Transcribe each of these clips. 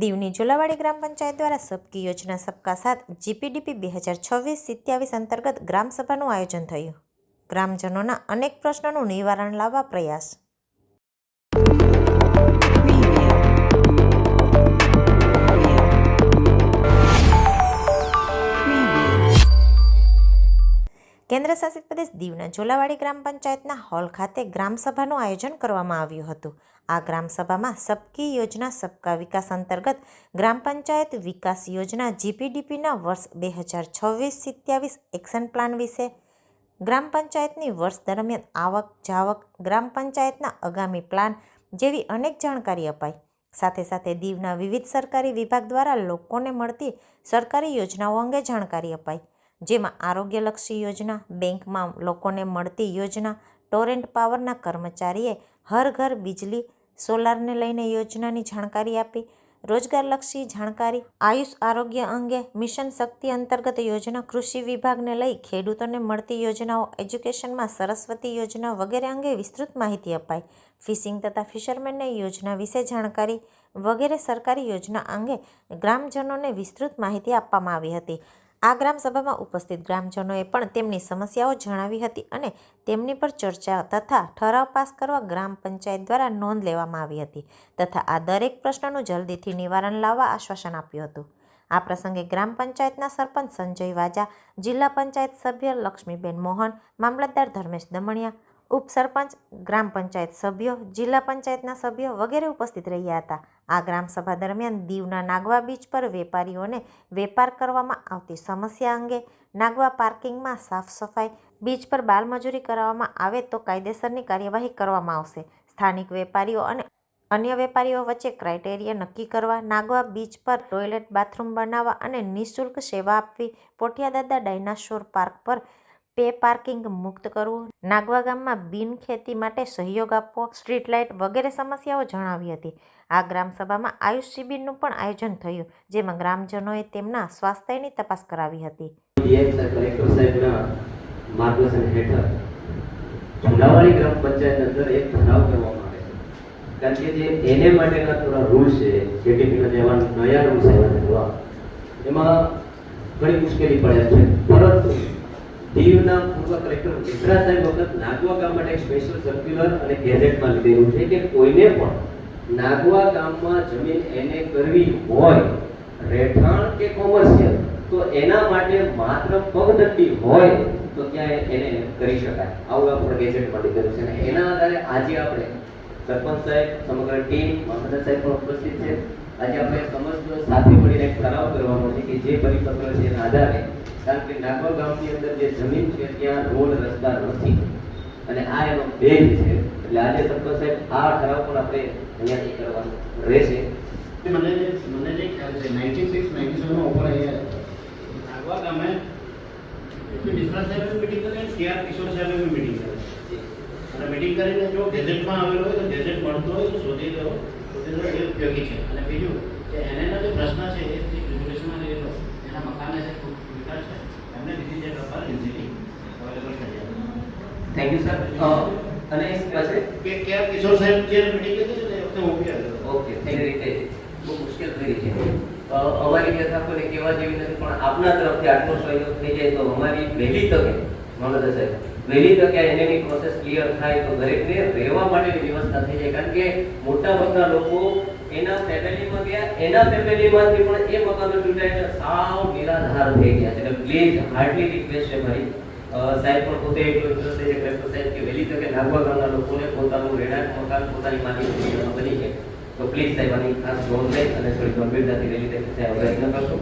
દીવની ઝોલાવાડી ગ્રામ પંચાયત દ્વારા સબકી યોજના સબકા સાથ જીપીડીપી બે હજાર છવ્વીસ સિત્યાવીસ અંતર્ગત ગ્રામસભાનું આયોજન થયું. ગ્રામજનોના અનેક પ્રશ્નોનું નિવારણ લાવવા પ્રયાસ કેન્દ્ર શાસિત પ્રદેશ દીવના ઝોલાવાડી ગ્રામ પંચાયતના હોલ ખાતે ગ્રામસભાનું આયોજન કરવામાં આવ્યું હતું. આ ગ્રામસભામાં સબકી યોજના સબકા વિકાસ અંતર્ગત ગ્રામ પંચાયત વિકાસ યોજના જીપીડીપીના વર્ષ બે હજાર છવ્વીસ સિત્યાવીસ એક્શન પ્લાન વિશે, ગ્રામ પંચાયતની વર્ષ દરમિયાન આવક જાવક, ગ્રામ પંચાયતના આગામી પ્લાન જેવી અનેક જાણકારી અપાઈ. સાથે સાથે દીવના વિવિધ સરકારી વિભાગ દ્વારા લોકોને મળતી સરકારી યોજનાઓ અંગે જાણકારી અપાઈ. જેમાં આરોગ્યલક્ષી યોજના, બેંકમાં લોકોને મળતી યોજના, ટોરેન્ટ પાવરના કર્મચારીએ હર ઘર બિજલી સોલારને લઈને યોજનાની જાણકારી આપી. રોજગારલક્ષી જાણકારી, આયુષ આરોગ્ય અંગે મિશન શક્તિ અંતર્ગત યોજના કૃષિ વિભાગને લઈ ખેડૂતોને મળતી યોજનાઓ, એજ્યુકેશનમાં સરસ્વતી યોજના વગેરે અંગે વિસ્તૃત માહિતી અપાઈ. ફિશિંગ તથા ફિશરમેનને યોજના વિશે જાણકારી વગેરે સરકારી યોજના અંગે ગ્રામજનોને વિસ્તૃત માહિતી આપવામાં આવી હતી. આ ગ્રામસભામાં ઉપસ્થિત ગ્રામજનોએ પણ તેમની સમસ્યાઓ જણાવી હતી અને તેમની પર ચર્ચા તથા ઠરાવ પાસ કરવા ગ્રામ પંચાયત દ્વારા નોંધ લેવામાં આવી હતી તથા આ દરેક પ્રશ્નનું જલ્દીથી નિવારણ લાવવા આશ્વાસન આપ્યું હતું. આ પ્રસંગે ગ્રામ પંચાયતના સરપંચ સંજય વાજા, જિલ્લા પંચાયત સભ્ય લક્ષ્મીબેન મોહન, મામલતદાર ધર્મેશ દમણિયા, ઉપસરપંચ, ગ્રામ પંચાયત સભ્યો, જિલ્લા પંચાયતના સભ્યો વગેરે ઉપસ્થિત રહ્યા હતા. આ ગ્રામસભા દરમિયાન દીવના નાગવા બીચ પર વેપારીઓને વેપાર કરવામાં આવતી સમસ્યા અંગે નાગવા પાર્કિંગમાં સાફ સફાઈ, બીચ પર બાલમજૂરી કરાવવામાં આવે તો કાયદેસરની કાર્યવાહી કરવામાં આવશે. સ્થાનિક વેપારીઓ અને અન્ય વેપારીઓ વચ્ચે ક્રાઇટેરિયા નક્કી કરવા, નાગવા બીચ પર ટોયલેટ, બાથરૂમ બનાવવા અને નિઃશુલ્ક સેવા આપવી, પોઠિયાદાદા ડાયનાસોર પાર્ક પર પે પાર્કિંગ મુક્ત કરવું, નાગવા ગામમાં બિન ખેતી માટે સહયોગ આપવો, સ્ટ્રીટ લાઇટ વગેરે સમસ્યાઓ જણાવી હતી. આ ગ્રામસભામાં આયુષ શિબિરનું પણ આયોજન થયું, જેમાં ગ્રામજનોએ તેમના સ્વાસ્થ્યની તપાસ કરાવી હતી. માર્ગદર્શન ગ્રામ પંચાયત અંદર એક ઠરાવ કરવામાં આવે છે. કારણ કે જે એને માટેના થોડા રૂલ છે જેટીપીના જેવા નયા રૂલ્સ આવ્યા એમાં ઘણી મુશ્કેલી પડે છે. પરંતુ દીવના પૂર્વ કલેક્ટર મિત્રા સાહેબ વખત નાગવા ગામ માટે સ્પેશિયલ સર્ક્યુલર અને ગેઝેટમાં લીધેલું છે કે કોઈને પણ નાગવા ગામમાં જમીન એને કરવી હોય, રહેઠાણ કે કોમર્શિયલ તો એના માટે માત્ર પગદંડી હોય તો ત્યાં એને કરી શકાય. આવું આપણે ગેજેટમાં લીધેલું છે અને એના આધારે આજે આપણે સરપંચ સાહેબ, સમગ્ર ટીમ, મામલતદાર સાહેબ પણ ઉપસ્થિત છે. આજે આપણે સમજ સાથે મળીને ઠરાવ કરવાનો છે કે જે પરિપત્ર છે એના આધારે કારણ કે નાગવા ગામની અંદર જે જમીન છે ત્યાં રોડ રસ્તા નથી. અને આ એનો બેઝ છે. એટલે આજે સરપંચ સાહેબ આ ઠરાવ પણ આપણે અહીંયાથી કરવાનો રહેશે. મને મને જે ખ્યાલ છે નાઇન્ટી સિક્સ નાઇન્ટી સેવનમાં ઉપર અહીંયા નાગવા ગામે મિશ્રા સાહેબે મિટિંગ કરે કે આર કિશોર સાહેબે મિટિંગ કરે. અને મિટિંગ કરીને જો ગેઝેટમાં આવેલો હોય તો ગેઝેટ મળતો હોય તો શોધી દો શોધી દો એ ઉપયોગી છે. અને બીજું કે એને જે પ્રશ્ન છે એ રેગ્યુલેશનમાં રહેલો એના મકાને જે વિકાસ છે. એમને બીજી જે રફાર ઇઝીલી અવેલેબલ થઈ જાય થેન્ક યુ સર અને પછી? કે કે કિશોર સાહેબ જે મીટિંગ હતી ને વખતે હું બી આવ્યો ઓકે એ રીતે બહુ મુશ્કેલ થઈ છે. અમારી વ્યથા કોઈને કહેવા જેવી નથી પણ આપના તરફથી આટલો સહયોગ થઈ જાય તો અમારી વહેલી તકે મામલતદાર સાહેબ વહેલી તકે એની પ્રોસેસ ક્લિયર થાય તો દરેકને રહેવા માટેની વ્યવસ્થા થઈ જાય. કારણ કે મોટા ભાગના લોકો એના ફેમિલીમાં ગયા, એના ફેમિલીમાંથી પણ એ મકાનો તૂટાઈને સાવ નિરાધાર થઈ ગયા એટલે પ્લીઝ હાર્ડલી રિક્વેસ્ટ છે મારી. સાહેબ પણ પોતે એટલો ઇન્ટરેસ્ટ છે કલેક્ટર સાહેબ કે વહેલી તકે નાગવા ગામના લોકોને પોતાનું રહેણાંક મકાન, પોતાની માલિકી બની છે તો પ્લીઝ સાહેબ, આની ખાસ નોંધ લઈ અને થોડી ગંભીરતાથી વહેલી તકે સાહેબ અવગત ન કરશો.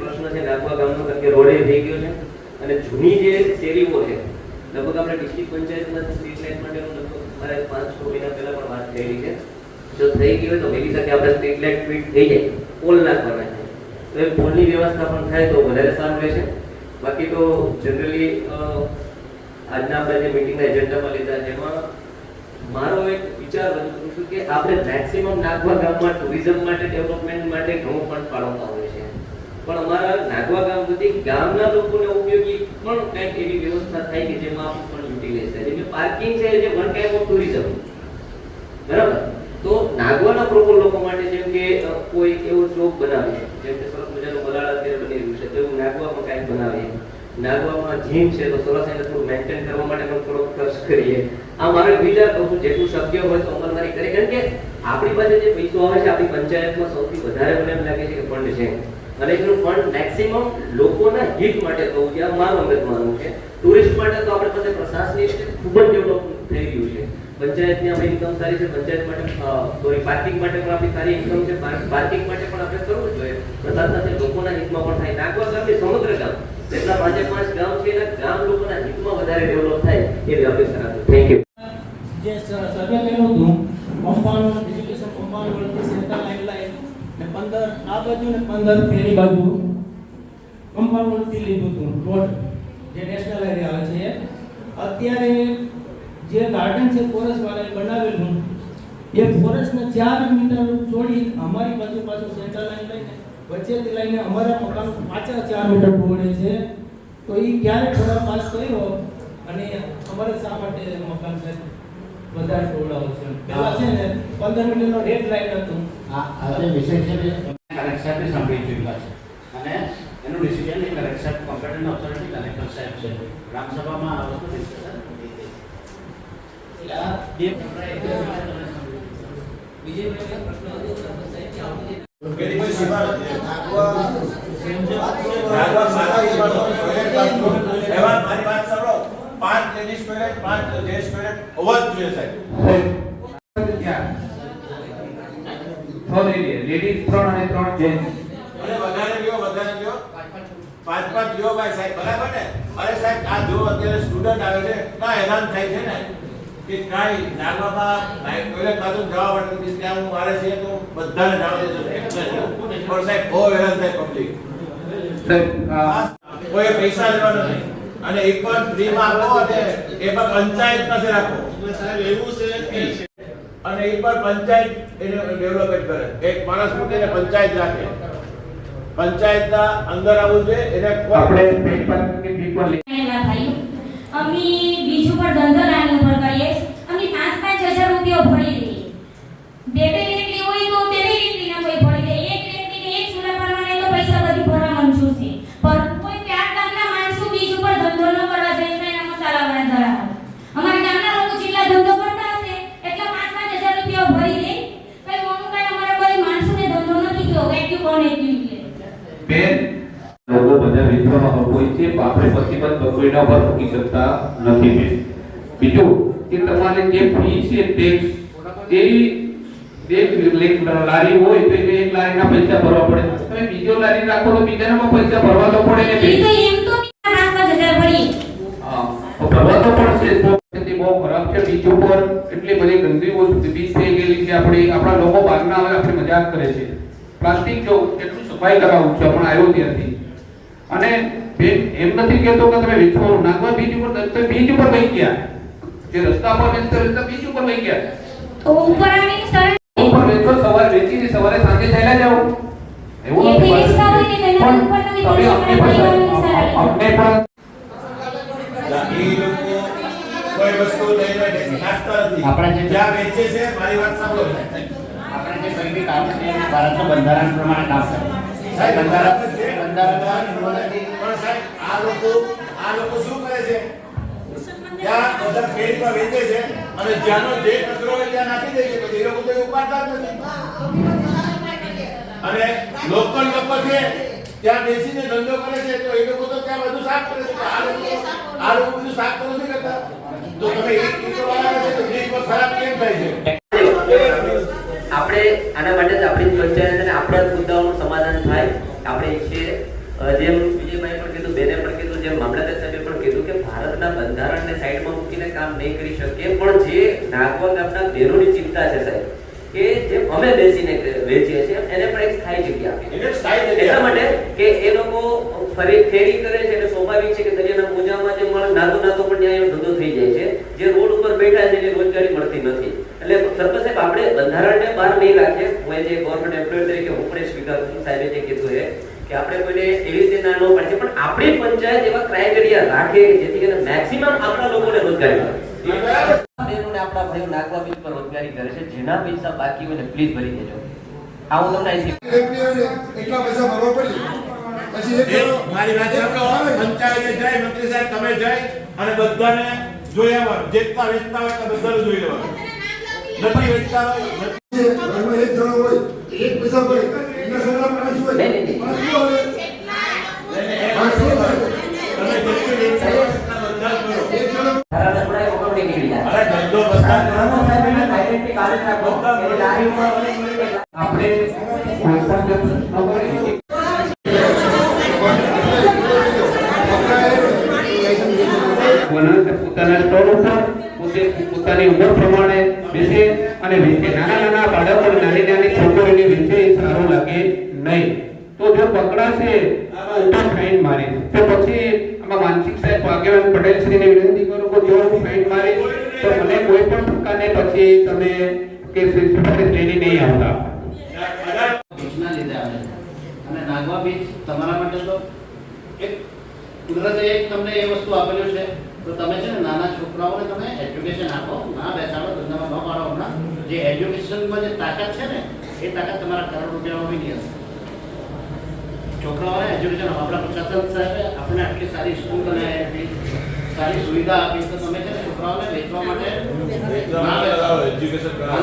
પ્રશ્ન છે નાગવા ગામનો, કારણ કે રોડે થઈ ગયો છે. અને જૂની જે શેરીઓ છે, લગભગ આપણે ડિસ્ટ્રિક્ટ પંચાયતમાં સ્ટ્રીટ લાઇટ માટેનું લગભગ મારે પાંચ છ મહિના પહેલા પણ વાત થયેલી છે. જો થઈ ગયું હોય તો વહેલી શકે આપણે સ્ટ્રીટ લાઇટ ફિટ થઈ જાય. પોલ નાખવાના છે તો એ પોલની વ્યવસ્થા પણ થાય તો વધારે સારું રહેશે. બાકી તો જનરલી આજના આપણે જે મિટિંગના એજન્ડામાં લીધા એમાં મારો એક વિચાર રજૂ છું કે આપણે મેક્સિમમ નાગવા ગામમાં ટુરિઝમ માટે ડેવલપમેન્ટ માટે ઘણું ફંડ ફાળવતા હોય છે. પણ અમારા નાગવા ગામ સુધી ગામના લોકોને ઉપયોગી પણ કંઈક એવી વ્યવસ્થા થાય કે જેમાં પણ યુટિલાઇઝ થાય જેમ પાર્કિંગ છે જે વન ટાઈપ ઓફ ટુરિઝમ બરાબર? તો નાગવાના પ્રોપર લોકો માટે જેમ કે કોઈ એવો ચોક બનાવે જેમ કે સરસ મજાનું બલાળ અત્યારે બની રહ્યું છે તેવું નાગવામાં કાંઈક બનાવીએ નાગવામાં જીમ છે તો સરસ એને થોડું મેન્ટેન કરવા માટે પણ થોડો ખર્ચ કરીએ. આ મારો વિચાર કહું છું, જેટલું શક્ય હોય તો અમલવારી કરીએ. કારણ કે આપણી પાસે જે પૈસો આવે છે, આપણી પંચાયતમાં સૌથી વધારે મને એમ લાગે છે કે ફંડ છે. અને એનું ફંડ મેક્સિમમ લોકોના હિત માટે થવું આ મારું અંગત માનવું છે. ટુરિસ્ટ માટે તો આપણી પાસે પ્રશાસનિક ખૂબ જ ડેવલપ થઈ ગયું છે. પંચાયતની આપણી ઇન્કમ સારી છે, પંચાયત માટે સોરી પાર્કિંગ માટે પણ આપણી સારી ઇન્કમ છે. પાર્કિંગ માટે પણ આપણે કરવું જોઈએ. પ્રસાદ સાથે લોકોના હિતમાં પણ થાય. નાગવા ગામની સમગ્ર ગામ, જેટલા પાંચે પાંચ ગામ છે, એના ગામ લોકોના હિતમાં વધારે ડેવલપ થાય એવી અપેક્ષા રાખું. થેન્ક યુ જે સર્વે કર્યું હતું કમ્પાઉન્ડ એજ્યુકેશન કમ્પાઉન્ડ વળતી સેન્ટર લાઈન લાઈન ને પંદર, આ બાજુ ને પંદર, તેની બાજુ કમ્પાઉન્ડ વળતી લીધું હતું, રોડ, જે નેશનલ એરિયા આવે છે. અત્યારે જે ગાર્ડન છે ફોરેસ્ટ વાળાએ બનાવેલું એ ફોરેસ્ટને ચાર મીટર છોડી અમારી બાજુ પાછું સેન્ટર લાઈન લઈને વચ્ચેથી લઈને અમારા મકાન પાછા ચાર મીટર પહોંચે છે. તો એ ક્યારે થોડા પાસ કર્યો અને અમારે શા માટે મકાન છે? વધારે ટોળાઓ છે. પેલા છે ને, પંદર મીટરનો રેડ લાઈન હતું. આ આ વિષય છે કલેક્ટર સાહેબે સાંભળી ચૂક્યા છે. અને એનું ડિસિઝન એ કલેક્ટર સાહેબ કોમ્પિટન્ટ ઓથોરિટી કલેક્ટર સાહેબ છે. ગ્રામસભામાં આ વસ્તુ ડિસ્કશન સાહેબ. ત્રણ વધારે લ્યો, વધારે લ્યો. પાંચ પાંચ લ્યો ભાઈ સાહેબ બરાબર ને અરે સાહેબ આ જો અત્યારે સ્ટુડન્ટ આવે છે ના હેરાન થાય છે ને કે કાઈ નાગવામાં લાઈન ટોયલેટ બાથરૂમ જવા માટે નથી. ત્યાં હું મારે છે તો બધાને જવા દેજો પણ સાહેબ બહુ હેરાન થાય પબ્લિક સાહેબ કોઈ પૈસા લેવાનો નહીં. અને એક પણ ફ્રીમાં આપો અને એ પણ પંચાયત પાસે રાખો. સાહેબ એવું છે કે અને એક પણ પંચાયત એને ડેવલપમેન્ટ કરે. એક માણસ મૂકીને પંચાયત રાખે. પંચાયતના અંદર આવવું જોઈએ એને આપણે પેપર કે પેપર લઈ અમે બીજું પણ ધંધો લાઈન ઉપર કરીએ. રૂપિયા ભરી દઈએ બે બે લેટલી હોય તો બે બે લેટલીના કોઈ ભરી દે એક લેટલીને એક ચૂલા ભરવાને તો પૈસા બધી ભરવા મંજૂર છે પણ કોઈ પ્યાર ગામના માણસો બીજ ઉપર ધંધો ન કરવા જાય છે એના મસાલાવાળા ધરાવે અમારા ગામના લોકો જેટલા ધંધો કરતા હશે એટલા પાંચ પાંચ હજાર રૂપિયા ભરી દે. કઈ મોનું કઈ અમારા કોઈ માણસોને ધંધો નથી થયો એટલું કોણ એટલું એટલે. બેન? લોકો બધા વિશ્વમાં હોય છે. આપણે પછી પણ કોઈના પર મૂકી શકતા નથી બેન. બીજું? કે તમારે જે ફી છે ટેક્સ તે લારી હોય તો એને એક લારીના પૈસા ભરવા પડે. તમે બીજો લારી રાખો તો બીજાના પૈસા ભરવા તો પડે. ને એમ તો ભરવા પડશે બહુ ખરાબ છે બીજ ઉપર. એટલી બધી ગંદી વસ્તુ બીચ થઈ ગયેલી છે. આપણી આપણા લોકો બહારના આવે આપણી મજાક કરે છે. પ્લાસ્ટિક જો કેટલું સફાઈ કરાવવું છે હમણાં આવ્યો ત્યારથી. અને એમ નથી કહેતો કે તમે વેચવાનું. નાગવા બીજ ઉપર બીચ ઉપર કઈ ગયા. જે રસ્તા પર વેચતા વેચતા ઉપર વહી ગયા. તો ઉપર આવીને સર ઉપર વેચો સવારે વેચીને સવારે સાંજે ચાલ્યા જાઓ. એવું નથી પણ તમે તમે અમને પણ અમને પણ આપણા જે- જ્યાં વેચે છે મારી વાત સાંભળો. આપણે જે કંઈ બી કામ છે એ ભારતના બંધારણ પ્રમાણે કામ કરે સાહેબ બંધારણ બંધારણમાં પણ સાહેબ આ લોકો આ લોકો શું કરે છે? વેચે છે અને જ્યાંનો જે ત્યાં નાખી ઉપાડતા અને લોકલ લોકો ત્યાં બધું સાફ કરે આ લોકો આ લોકો બધું સાફ તો તમે એક બ્રિજ પર ખરાબ કેમ થાય છે? આપણે આના માટે આપણી પંચાયત આપણા મુદ્દાઓનું સમાધાન થાય. આપણે જેમ વિજયભાઈ પણ કીધું બેને પણ કીધું જેમ મામલતદાર સાહેબે પણ કીધું કે બંધારણને સાઈડમાં મૂકીને કામ નહીં કરી શકીએ. પણ જે નાગવા ગામના બેરોની ચિંતા છે સાહેબ કે જે અમે બેસીને વેચીએ છીએ એને પણ એક સ્થાયી જગ્યા આપી એને સ્થાયી જગ્યા. એટલા માટે કે એ લોકો ફરી ફેરી કરે છે એટલે સ્વાભાવિક છે કે દરિયાના મોજામાં જે મળે નાતો નાતો પણ ત્યાં એનો ધંધો થઈ જાય છે. જે રોડ ઉપર બેઠા છે એને રોજગારી મળતી નથી. એટલે સરપંચ સાહેબ આપણે બંધારણને બહાર નહીં રાખીએ હું જે ગવર્મેન્ટ એમ્પ્લોય તરીકે હું પણ સ્વીકાર સાહેબે જે કીધું છે કે આપણે કોઈને એવી રીતે ના ન પડે પણ આપણી પંચાયત એવા ક્રાઇટેરિયા રાખે જેથી કરીને મેક્સિમમ આપણા લોકોને રોજગારી મળે. બરાબર આપણા ભાઈઓ નાગવા બીજ પર રોજગારી કરે છે જેના પૈસા બાકી હોય ને પ્લીઝ ભરી દેજો. આ હું તમને એટલા પૈસા ભરવા પડી. પછી મારી વાત સાંભળો. પંચાયતે જઈ મંત્રી સાહેબ તમે જાય અને બધાને જોઈ આવવાનું. જેટલા વેચતા હોય તમે બધાને જોઈ લેવાનું. નથી વેચતા હોય એક જણો હોય એક પૈસા પડે પોતાના ઉંમર પ્રમાણે બેસે અને નાના નાના બાળકો નાની નાની છોકરીઓને વેચે એ સારું લાગે નહીં તો જો પકડાશે તો ઉપર ફાઇન મારે. તો પછી આમાં માનસિક સાહેબ આગેવાન પટેલ શ્રીને વિનંતી કરું કે જો હું ફાઇન મારી, તો મને કોઈ પણ પ્રકારને પછી તમે કે સિસ્ટમેટિક લઈને નહીં આવતા. અને નાગવા બીચ તમારા માટે તો એક કુદરતે એક તમને એ વસ્તુ આપેલું છે. તો તમે છે ને નાના છોકરાઓને તમે એજ્યુકેશન આપો. ના બેસાડો, ધંધામાં ન પાડો હમણાં. જે એજ્યુકેશનમાં જે તાકાત છે ને, એ તાકાત તમારા કરોડ રૂપિયામાં બી નહીં હશે. છોકરાઓને એજ્યુકેશન આપણા પ્રશાસન સાહેબે આપણે આટલી સારી સ્કૂલ બનાવી હતી સારી સુવિધા આપી તો તમે છે ને છોકરાઓને વેચવા માટે એજ્યુકેશન તમે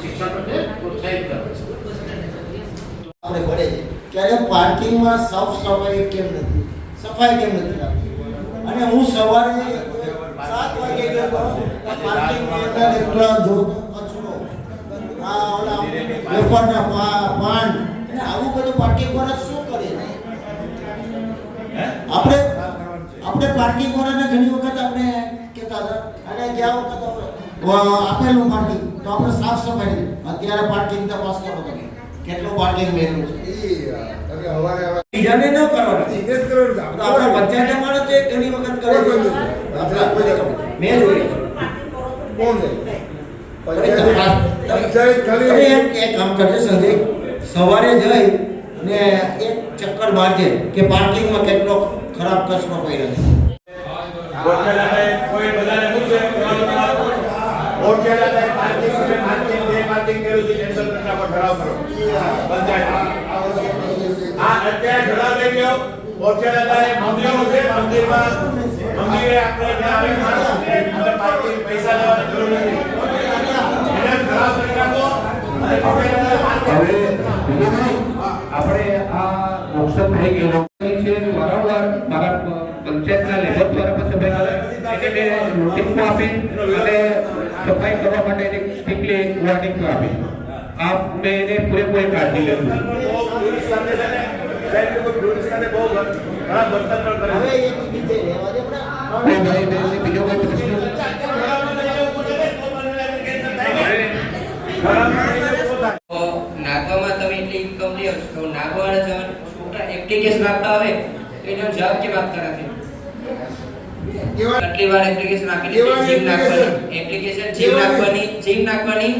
શિક્ષણ પ્રત્યે પ્રોત્સાહિત કરો આપણે પડે છે. ત્યારે પાર્કિંગમાં સાફ સફાઈ કેમ નથી? સફાઈ કેમ નથી રાખતી અને હું સવારે સાત વાગે ગયો તો પાર્કિંગની અંદર કચરો પાન અને પાર્કિંગ વાળા શું કરે? આપણે આપણે પાર્કિંગ વાળાને ઘણી વખત આપણે કહેતા હતા અને ગયા વખત આપેલું પાર્કિંગ તો આપણે સાફ સફાઈ અત્યારે પાર્કિંગ તપાસ કરો તમે. કેટલું પાર્કિંગ મેળવું છે. બીજાને ન કરવાનું. આપણા માણસ ઘણી વખત કરે મેં જોયું. કોણ પંચાયત ખાલી એક કામ કરજો સંજય. સવારે જઈ ને એક ચક્કર મારજે કે પાર્કિંગમાં કેટલો ખરાબ કચરો કર્યું છે પૈસા લેવાની જરૂર નથી એને ઠરાવ કરી નાખો અને ઓળખેલાને પાર્કિંગ હવે વિજયભાઈ, આપણે આ નુકસાન થઈ ગયેલો છે વારંવાર મારા પંચાયતના લેબર દ્વારા પણ સફાઈ કરે એને મેં નોટિસ પણ આપી અને સફાઈ કરવા માટે એને સ્ટ્રિક્ટલી વોર્નિંગ પણ આપી આ મેં એને પૂરેપૂરી કાળજી લીધી બહુ ટુરિસ્ટ સાથે છે ને સાહેબ લોકો ટુરિસ્ટ સાથે બહુ ઘણા બર્તન પણ કરે હવે છે એક બીજે રહેવા દે આપણે કોઈ ભાઈ બહેનને બીજો કોઈ પ્રશ્ન તો નાગવામાં તમે એટલી ઇન્કમ લ્યો છો તો નાગવાના જવાન છોકરા એપ્લિકેશન આપતા હોય તો એનો જવાબ કે આપતા નથી કેટલી વાર એપ્લિકેશન આપી દીધી જીમ નાખવાની. એપ્લિકેશન જીમ નાખવાની જીમ નાખવાની.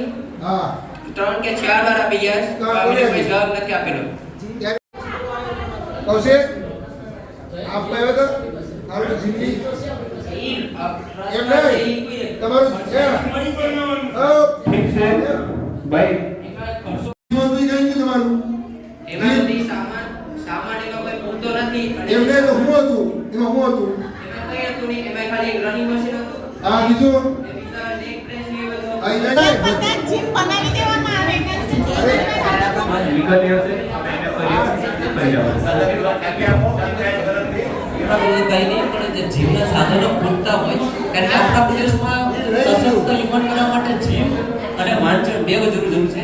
હા. ત્રણ કે ચાર વાર આપી ગયા આપણે કોઈ જવાબ નથી આપેલો. કૌશિક આપ કયો તો. તારું જિંદગી. એમ નહીં. તમારું છે. ભાઈ આવે હતું એમાં હું હતું હા બીજું જીમના સાધનો પૂરતા હોય કારણ કે આપણા પ્રદેશમાં સશક્ત યુવાન માટે જીમ અને વાંચન બે જરૂર છે.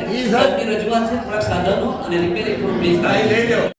રજૂઆત છે થોડાક સાધનો અને રિપેર થોડું બેઝ લઈ લો